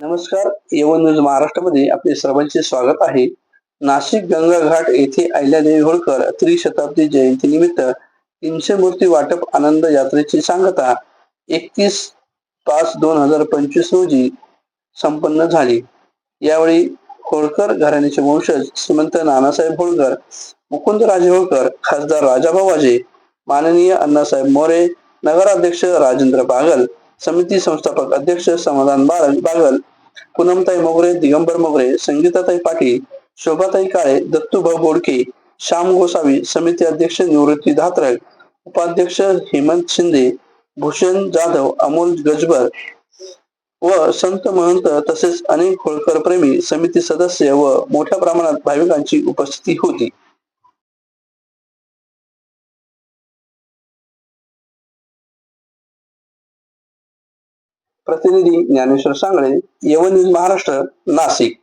नमस्कार. येवन न्यूज महाराष्ट्रामध्ये आपले सर्वांचे स्वागत आहे. नाशिक गंगाघाट येथे अहिल्यादेवी होळकर त्रिशताब्दी जयंती निमित्त तीनशे मूर्ती वाटप आनंद यात्रेची सांगता एकतीस पाच दोन हजार पंचवीस रोजी संपन्न झाली. यावेळी होळकर घराण्याचे वंशज श्रीमंत नानासाहेब होळकर मुकुंदराजे होळकर खासदार राजाभाऊ वाजे माननीय अण्णासाहेब मोरे नगराध्यक्ष राजेंद्र बागल समिती संस्थापक अध्यक्ष समाधान बाळ- बागल पूनमताई मोगरे दिगंबर मोगरे संगीताताई पाटील शोभाताई काळे दत्तूभाऊ बोडके श्याम गोसावी समिती अध्यक्ष निवृत्ती धात्रक उपाध्यक्ष हेमंत शिंदे भूषण जाधव अमोल गजबर व संत महंत तसेच अनेक होळकर प्रेमी समिती सदस्य व मोठ्या प्रमाणात भाविकांची उपस्थिती होती. प्रतिनिधी ज्ञानेश्वर सांगळे यवनीज महाराष्ट्र नाशिक.